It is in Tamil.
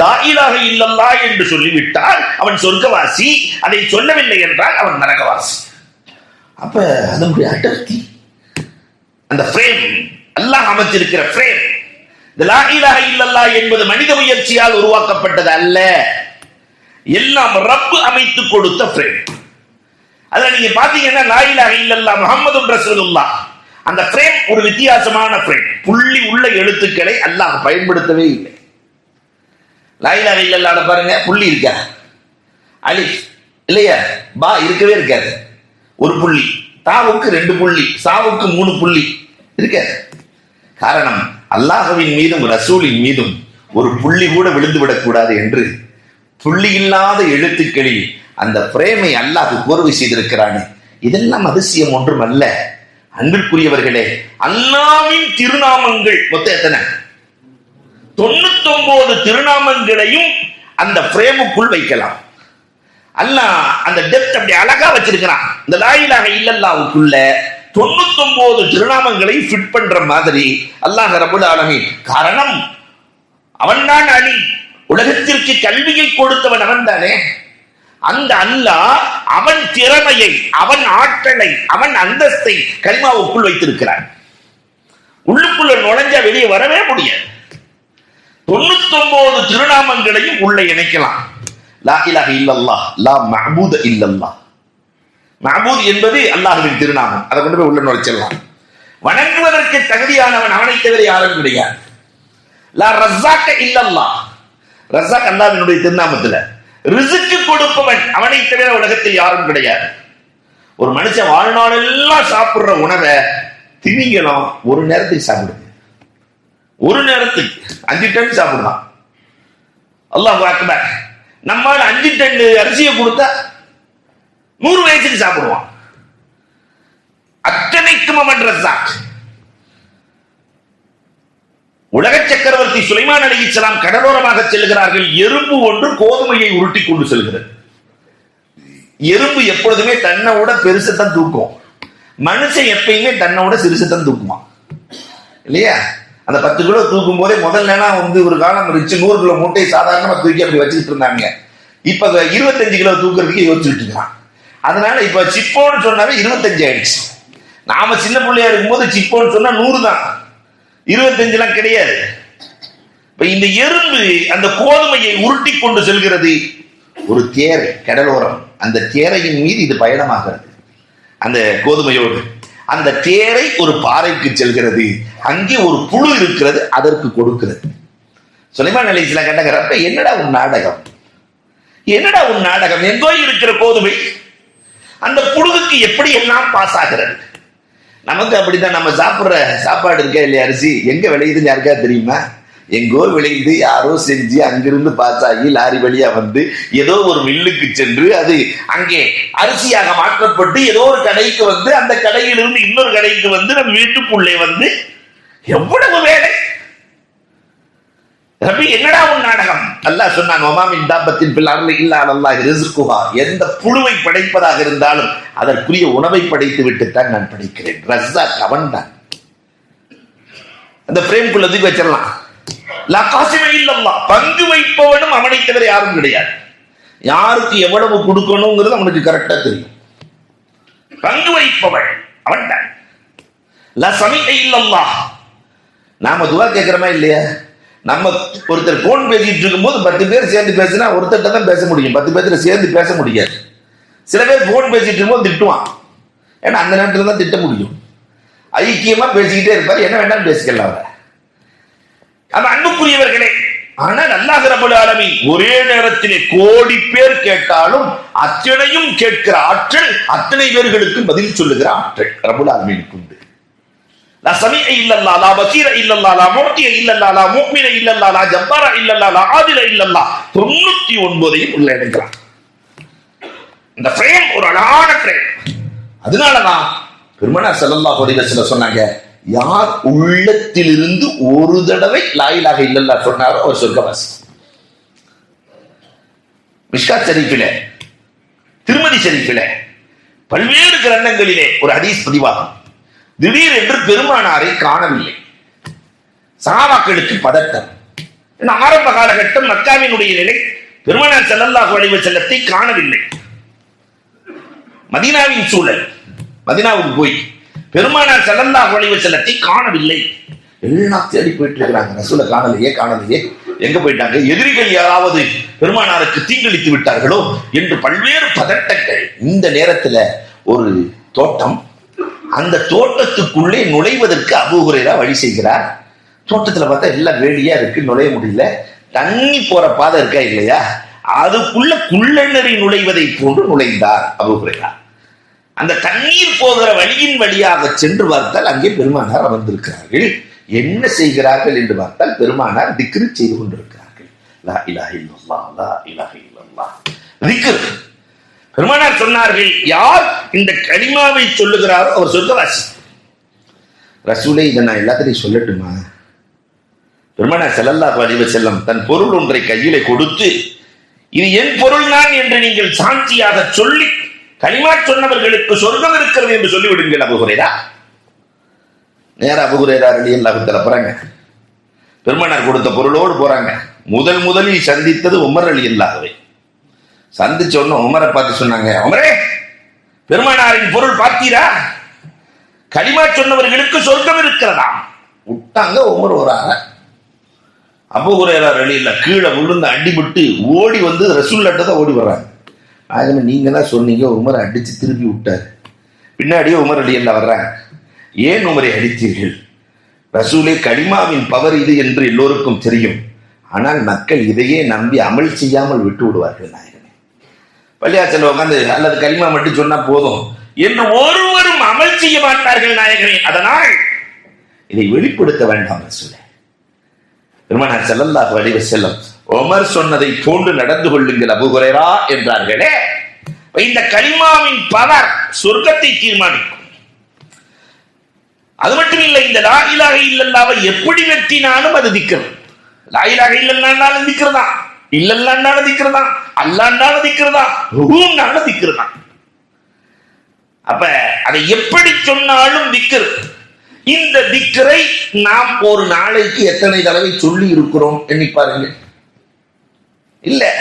லாயிலாக இல்லல்லா என்று சொல்லிவிட்டால் அவன் சொர்க்கவாசி. அதை சொல்லவில்லை என்றால் அவன் நரகவாசி. அப்ப அதனுடைய அடர்த்தி அந்த ஃப்ரேம் அல்லாஹ் அமைச்சிருக்கிற ஃப்ரேம் இந்த லா இல்லல்லா என்பது மனித முயற்சியால் உருவாக்கப்பட்டது அல்ல. எல்லாம் ரப்பு அமைத்து கொடுத்த ஃப்ரேம் அதுல நீங்க பாத்தீங்கன்னா லாயிலாக இல்லல்லா முகமது ரசூலுல்லா அந்த ஃப்ரேம் ஒரு வித்தியாசமான ஃப்ரேம் புள்ளி உள்ள எழுத்துக்களை அல்லாஹ் பயன்படுத்தவே இல்லை. லா இலாஹ பாருங்க புள்ளி இருக்கா அலிஃப் இல்லையா பா இருக்கவே இருக்காது ஒரு புள்ளி தாவுக்கு ரெண்டு புள்ளி சாவுக்கு மூணு புள்ளி இருக்காது காரணம் அல்லாஹுவின் மீதும் ரசூலின் மீதும் ஒரு புள்ளி கூட விழுந்து விடக்கூடாது என்று புள்ளி இல்லாத எழுத்துக்களில் அந்த பிரேமை அல்லாஹ் கோர்வை செய்திருக்கிறானே. இதெல்லாம் அதிசயம் ஒன்றும் அல்ல அன்பிற்குரியவர்களே அல்லாவின் திருநாமங்கள் மொத்தம் எத்தனை? தொண்ணூத்தொன்பது திருநாமங்களையும் அந்த பிரேமுக்குள் வைக்கலாம். அல்ல அந்த டெப்த் அப்படி அழகா வச்சிருக்கிறான். இந்த லாயிலாக இல்லல்லாவுக்குள்ள தொண்ணூத்தொன்பது திருநாமங்களை ஃபிட் பண்ற மாதிரி அல்லாஹ் ரபுல் ஆலமி காரணம் அவன்தான் அலி. உலகத்திற்கு கல்வியை கொடுத்தவன் அவன் தானே அந்த அல்லாஹ் அவன் திறமையை அவன் ஆற்றலை அவன் அந்தஸ்தை கல்மாவுக்குள் வைத்திருக்கிறான். உள்ளுக்குள்ள நுழைஞ்சா வெளியே வரவே முடியாது. தொண்ணூத்தி ஒன்பது திருநாமங்களையும் உள்ள இணைக்கலாம். லா இலாஹ இல்லல்லாஹ் லா மஅபூத இல்லல்லா மஅபூத் என்பது அல்லாஹுவின் திருநாமம். அதை கொண்டு போய் உள்ள நுழைச்சிடலாம். வணங்குவதற்கு தகுதியானவன் அவனை தவிர யாரும் கிடையாது. லா ரஸாக்க இல்லல்லாஹ். ரஸாக் அல்லாஹ்வினுடைய திருநாமத்துல. ரிசுக்கு கொடுப்பவன் அவனை தவிர உலகத்தில் யாரும் கிடையாது. ஒரு மனுஷன் வாழ்நாளெல்லாம் சாப்பிடுற உணவை திமிங்கலம் ஒரு நேரத்துக்கு சாப்பிடுது ஒரு நேரத்துக்கு அஞ்சு டன் சாப்பிடலாம். அல்லாஹ் அக்பர். நம்மால் அஞ்சு டன் அரிசியை கொடுத்தா நூறு வயசுக்கு சாப்பிடுவான். அத்தனைக்கும் அவன் ரஸாக் உலக சக்கரவர்த்தி சுலைமான் அலி இஸ்லாம் கடலோரமாக செல்கிறார்கள். எறும்பு ஒன்று கோதுமையை உருட்டி கொண்டு செல்கிறது. எறும்பு எப்பொழுதுமே தன்னோட பெருசத்தான் தூக்கும். மனுஷன் எப்பயுமே தன்னோட சிறுசத்தான் தூக்குமா இல்லையா? அந்த பத்து கிலோ தூக்கும் போதே முதல்ல வந்து ஒரு காலம் இருந்துச்சு. நூறு கிலோ மூட்டை சாதாரணமா தூக்கி அப்படி வச்சுக்கிட்டு இருந்தாங்க இப்ப அத இருபத்தஞ்சு கிலோ தூக்குறதுக்கு யோசிச்சுட்டு இருக்கான். அதனால இப்ப சிப்போன்னு சொன்னாவே இருபத்தஞ்சு ஆயிடுச்சு. நாம சின்ன பிள்ளையா இருக்கும்போது சிப்போன்னு சொன்னா நூறு தான். இருபத்தஞ்சுலாம் கிடையாது. இப்ப இந்த எறும்பு அந்த கோதுமையை உருட்டி கொண்டு செல்கிறது ஒரு தேரை கடலோரம். அந்த தேரையின் மீது இது பயணமாகிறது. அந்த கோதுமையோடு. அந்த தேரை ஒரு பாறைக்கு செல்கிறது. அங்கே ஒரு புழு இருக்கிறது அதற்கு கொடுக்கிறது. சுலைமான் அலிஸ்லாம் கேட்டாங்கிறப்ப என்னடா உன் நாடகம்? என்னடா உன் நாடகம்? எங்கோ இருக்கிற கோதுமை அந்த புழுவுக்கு எப்படி எல்லாம் பாஸ் ஆகிறது? நமக்கு அப்படித்தான் நம்ம சாப்பிட்ற சாப்பாடு இருக்கா இல்லையா அரிசி? எங்க விளையுதுன்னு யாருக்கா தெரியுமா? எங்கோ விளைந்து யாரோ செஞ்சு அங்கிருந்து பாஸ் ஆகி லாரி வழியா வந்து ஏதோ ஒரு மில்லுக்கு சென்று அது அங்கே அரிசியாக மாற்றப்பட்டு ஏதோ ஒரு கடைக்கு வந்து அந்த கடையிலிருந்து இன்னொரு கடைக்கு வந்து நம்ம வீட்டுக்குள்ளே வந்து எவ்வளவு வேலை? ரபி என்னடா உன் நாடகம்? அல்லாஹ் சொன்னான் ஒமாமின் தாபத்தின் பிள்ளாரில் இல்லா அல்லாஹ் ரிசுகுஹா எந்த புழுவை படைப்பதாக இருந்தாலும் அதற்குரிய உணவை படைத்து விட்டுத்தான் நான் படைக்கிறேன். ரஸ்ஸாக் அவன் தான். அந்த பிரேம்குள்ள தூக்கி வச்சிடலாம். பங்கு வைப்பவனும் அவனை தவிர யாரும் கிடையாது. யாருக்கு எவ்வளவு கொடுக்கணுங்கிறது அவனுக்கு கரெக்டா தெரியும். பங்கு வைப்பவன் அவன் தான் இல்லல்லா நாம துவா கேட்கிறோமா இல்லையா? நம்ம ஒருத்தர் போன் பேசிட்டு இருக்கும்போது பத்து பேர் சேர்ந்து பேசினா ஒருத்தர்கிட்ட தான் பேச முடியும். பத்து பேர்த்துல சேர்ந்து பேச முடியாது. சில பேர் போன் பேசிட்டு இருக்கும்போது திட்டுவான். ஏன்னா அந்த நேரத்தில் தான் திட்ட முடியும். ஐக்கியமா பேசிக்கிட்டே இருப்பார். என்ன வேண்டாம் பேசிக்கலாம் அவரை. அது அன்புக்குரியவர்களே. ஆனால் அல்லாஹ் ரபுல் ஆலமீன் ஒரே நேரத்திலே கோடி பேர் கேட்டாலும் அத்தனையும் கேட்கிற ஆற்றல் அத்தனை பேர்களுக்கும் பதில் சொல்லுகிற ஆற்றல் ரபுல் ஆலமீனுக்கு உண்டு. லா சமீஅ இல்லல்லா லா பசீர இல்லல்லா லா முஅத்திய இல்லல்லா லா முஃமின இல்லல்லா லா ஜப்பார இல்லல்லா லா ஆதில இல்லல்லா தொண்ணூத்தி ஒன்பதையும் உள்ள எடுக்கலாம் இந்த ஃப்ரேம் ஒரு அழகான ஃப்ரேம் அதனாலதான் பெருமனார் ஸல்லல்லாஹு அலைஹி வஸல்லம் சொன்னாங்க யார் உள்ளத்திலிருந்து ஒரு தடவை லாயிலாக இல்லல்லா சொன்னாரோ அவர் சொர்க்கவாசி. மிஷ்கா சரிப்பில திருமதி சரிப்பில பல்வேறு கிரந்தங்களிலே ஒரு ஹதீஸ் பதிவாகும். திடீரென்று பெருமானாரை காணவில்லை. சகாபாக்களுக்கு பதட்டம். ஆரம்ப காலகட்டம் மக்காவினுடைய நிலை பெருமானார் செல்லல்லாஹு அலைஹி செல்லத்தை காணவில்லை. மதீனாவின் சூழல் மதினாவுக்கு போய் பெருமானார் செல்லந்தா அலைஹி செல்லத்தை காணவில்லை. எல்லாம் தேடி போயிட்டு இருக்கிறாங்க ரசூலை காணலையே காணலையே. எங்க போயிட்டாங்க? எதிரிகள் யாராவது பெருமானாருக்கு தீங்கிழித்து விட்டார்களோ என்று பல்வேறு பதட்டங்கள். இந்த நேரத்துல ஒரு தோட்டம் அந்த தோட்டத்துக்குள்ளே நுழைவதற்கு அபூஹுரேரா வழி செய்கிறார். தோட்டத்துல பார்த்தா எல்லாம் வேலியா இருக்கு நுழைய முடியல. தண்ணி போற பாதை இருக்கா இல்லையா? அதுக்குள்ள குள்ளநெறி நுழைவதை போன்று நுழைந்தார் அபூஹுரேரா அந்த தண்ணீர் போகிற வழியின் வழியாக சென்று பார்த்தால் அங்கே பெருமானார் அமர்ந்திருக்கிறார்கள். என்ன செய்கிறார்கள் என்று பார்த்தால் பெருமானார் திக்ரு செய்து கொண்டிருக்கிறார்கள். லா இலாஹ இல்லல்லாஹ் லா இலாஹ இல்லல்லாஹ். திக்ர். பெருமானார் சொன்னார்கள் யார் இந்த கனிமாவை சொல்லுகிறாரோ அவர் சொர்க்கவாசி. ரசூலே இதை நான் எல்லாத்தையும் சொல்லட்டுமா? பெருமானார் செல்லல்லா அலைஹி செல்லம் தன் பொருள் ஒன்றை கையில கொடுத்து இது என் பொருள் தான் என்று நீங்கள் சாட்சியாக சொல்லி கனிமா சொன்னவர்களுக்கு சொர்க்கம் இருக்கிறது என்று சொல்லிவிடுங்கள் அபுகுரேரா நேரா அபுகுரேரா அலி அல்லாஹுத்தல போறாங்க. பெருமானார் கொடுத்த பொருளோடு போறாங்க. முதல் முதலில் சந்தித்தது உமர் அலி அல்லாஹுவை சந்திச்ச உடனே உமரை பார்த்து சொன்னாங்க உமரே பெருமானாரின் பொருள் பார்த்தீரா? களிமா சொன்னவர்களுக்கு சொர்க்கம் இருக்கிறதா? விட்டாங்க உமர் ஒரு அறை. அபுகுரேரா வெளியில கீழே விழுந்து அடிபட்டு ஓடி வந்து ரசூல்லாட்ட தான் ஓடி வர்றாங்க. ஆகவே நீங்க தான் சொன்னீங்க உமரை அடிச்சு திருப்பி விட்டார். பின்னாடியே உமர் அலி எல்லாம் வர்றாங்க ஏன் உமரை அடித்தீர்கள்? ரசூலே கடிமாவின் பவர் இது என்று எல்லோருக்கும் தெரியும். ஆனால் மக்கள் இதையே நம்பி அமல் செய்யாமல் விட்டு விடுவார்கள் நாயகனே பள்ளியாச்சல உட்காந்து அல்லது கரிமா மட்டும் சொன்னா போதும். என்று ஒருவரும் அமல் செய்ய மாட்டார்கள் நாயகனே அதனால் இதை வெளிப்படுத்த வேண்டாம் ரசூலே. பெருமானார் ஸல்லல்லாஹு வடிவ செல்லம் உமர் சொன்னதை போன்று நடந்து கொள்ளுங்கள் அபுகுரேரா என்றார்களே. இந்த கலிமாவின் பவர் சொர்க்கத்தை தீர்மானிக்கும். அது மட்டும் இல்லை இந்த லா இல்லல்லாவை எப்படி வெட்டினாலும் அது திக்கிறது லாயிலாக இலாஹ இல்லல்லான்னாலும் திக்கிறதா இல்லல்லான்னாலும் திக்கிறதா அல்லான்னாலும் திக்கிறதா ரூம்னாலும் திக்கிறதா அப்ப அதை எப்படி சொன்னாலும் திக்ர். இந்த திக்கரை நாம் ஒரு நாளைக்கு எத்தனை தடவை சொல்லி இருக்கிறோம் எண்ணி பாருங்க இல்லை.